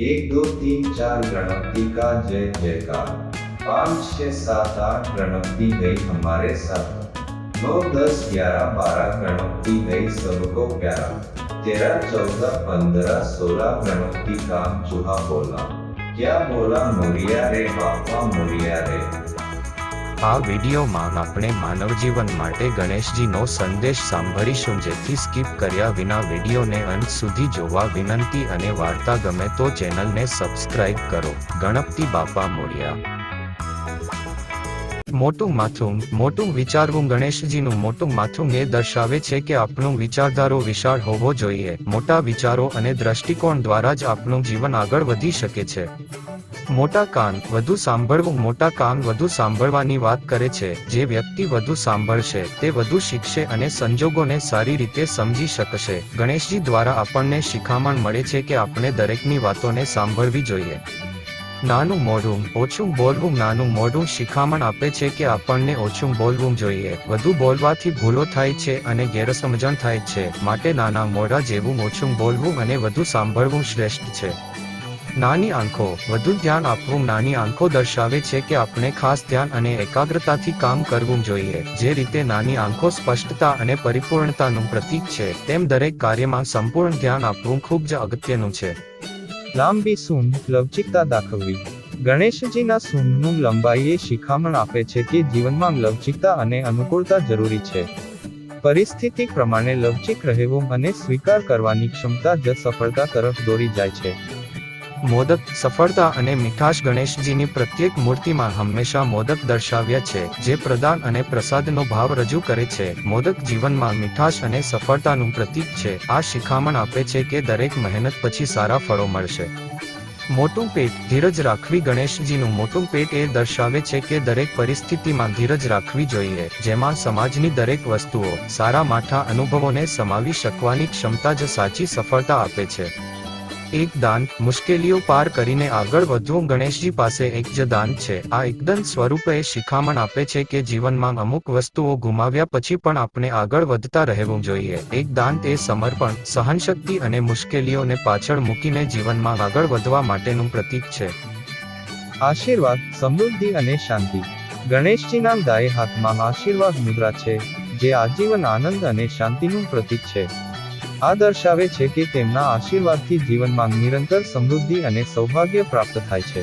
एक दो तीन चार गणपति का जय जयकार पाँच छः सात आठ गणपति गई हमारे साथ नौ दस ग्यारह बारह गणपति गई सबको प्यारा तेरह चौदह पंद्रह सोलह गणपति काम चूहा बोला क्या बोला मोरिया रे बापा मोरिया रे આ વિડીયોમાં આપણે માનવ જીવન માટે ગણેશજીનો સંદેશ સાંભળીશું, જેથી સ્કીપ કર્યા વિના વિડીયોને અંત સુધી જોવા વિનંતી અને વાર્તા ગમે તો ચેનલને સબસ્ક્રાઇબ કરો. ગણપતિ બાપા મોરિયા. મોટું માથું, મોટું વિચારવું ગણેશજીનું મોટું માથું એ દર્શાવે છે કે આપણું વિચારધારો વિશાળ હોવો જોઈએ. મોટા વિચારો અને દ્રષ્ટિકોણ દ્વારા જ આપણું જીવન આગળ વધી શકે છે. મોટા કાન વધુ સાંભળવું, મોટા કાન વધુ સાંભળવાની વાત કરે છે. જે વ્યક્તિ વધુ સાંભળશે, તે વધુ શીખશે અને સંજોગોને સારી રીતે સમજી શકશે. ગણેશજી દ્વારા આપણને શિખામણ મળે છે કે આપણે દરેકની વાતોને સાંભળવી જોઈએ. નાનું મોઢું, ઓછું બોલવું, નાનું મોઢું શિખામણ આપે છે કે આપણને ઓછું બોલવું જોઈએ. વધુ બોલવાથી ભૂલો થાય છે અને ગેરસમજણ થાય છે. માટે નાના મોઢા જેવું ઓછું બોલવું અને વધુ સાંભળવું શ્રેષ્ઠ છે. નાની આંખો. વધુ ધ્યાન આપવું નાની આંખો દર્શાવે છે કે આપણે ખાસ ધ્યાન અને એકાગ્રતાથી કામ કરવું જોઈએ. જે રીતે નાની આંખો સ્પષ્ટતા અને પરિપૂર્ણતાનું પ્રતીક છે, તેમ દરેક કાર્યમાં સંપૂર્ણ ધ્યાન આપવું ખૂબ જ અગત્યનું છે. લાંબી સૂંઢ લવચિકતા દાખવવી. ગણેશજીના સૂંઢનું લંબાઈ એ શિખામણ આપે છે કે જીવનમાં લવચિકતા અને અનુકૂળતા જરૂરી છે. પરિસ્થિતિ પ્રમાણે લવચિક રહેવું અને સ્વીકાર કરવાની ક્ષમતા જ સફળતા તરફ દોરી જાય છે. મોદક, સફળતા અને મીઠાશ ગણેશજીની પ્રત્યેક મૂર્તિમાં હંમેશા મોદક દર્શાવ્યા છે, જે પ્રદાન અને પ્રસાદનો ભાવ રજૂ કરે છે. મોદક જીવનમાં મીઠાશ અને સફળતાનું પ્રતીક છે. આ શિખામણ આપે છે કે દરેક મહેનત પછી સારા ફળો મળશે. મોટું પેટ, ધીરજ રાખવી ગણેશજીનું મોટું પેટ એ દર્શાવે છે કે દરેક પરિસ્થિતિમાં ધીરજ રાખવી જોઈએ, જેમાં સમાજની દરેક વસ્તુઓ સારા માઠા અનુભવોને સમાવી શકવાની ક્ષમતા જ સાચી સફળતા આપે છે. એક દાન મુશ્કેલીઓ પાર કરીને આગળ વધવું ગણેશજી પાસે એક જ દાન છે. આ એકદમ સ્વરૂપે શિખામણ આપે છે કે જીવનમાં અમુક વસ્તુઓ ગુમાવ્યા પછી પણ આપણે આગળ વધતા રહેવું જોઈએ. એક દાન એ સમર્પણ, સહનશક્તિ અને મુશ્કેલીઓને પાછળ મૂકીને જીવનમાં આગળ વધવા માટેનું પ્રતીક છે. આશીર્વાદ, સમૃદ્ધિ અને શાંતિ. ગણેશજીના દાય હાથમાં આશીર્વાદ મુદ્રા છે, જે આજીવન આનંદ અને શાંતિનું પ્રતીક છે. આ દર્શાવે છે કે તેમના આશીર્વાદથી જીવનમાં નિરંતર સમૃદ્ધિ અને સૌભાગ્ય પ્રાપ્ત થાય છે.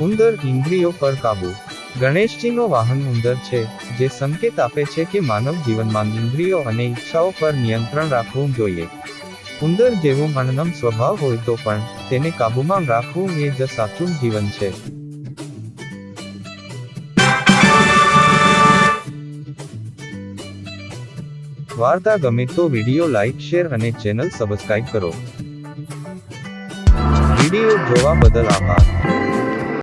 ઉંદર ઇન્દ્રિયો પર કાબુ. ગણેશજીનો વાહન ઉંદર છે, જે સંકેત આપે છે કે માનવ જીવનમાં ઇન્દ્રિયો અને ઈચ્છાઓ પર નિયંત્રણ રાખવું જોઈએ. ઉંદર જેવો મનનમ સ્વભાવ હોય તો પણ તેને કાબૂમાં રાખવું એ જ સાચું જીવન છે. વાર્તા ગમે તો વીડિયો લાઇક શેર અને ચેનલ સબસ્ક્રાઇબ કરો. વીડિયો જોવા બદલ આભાર.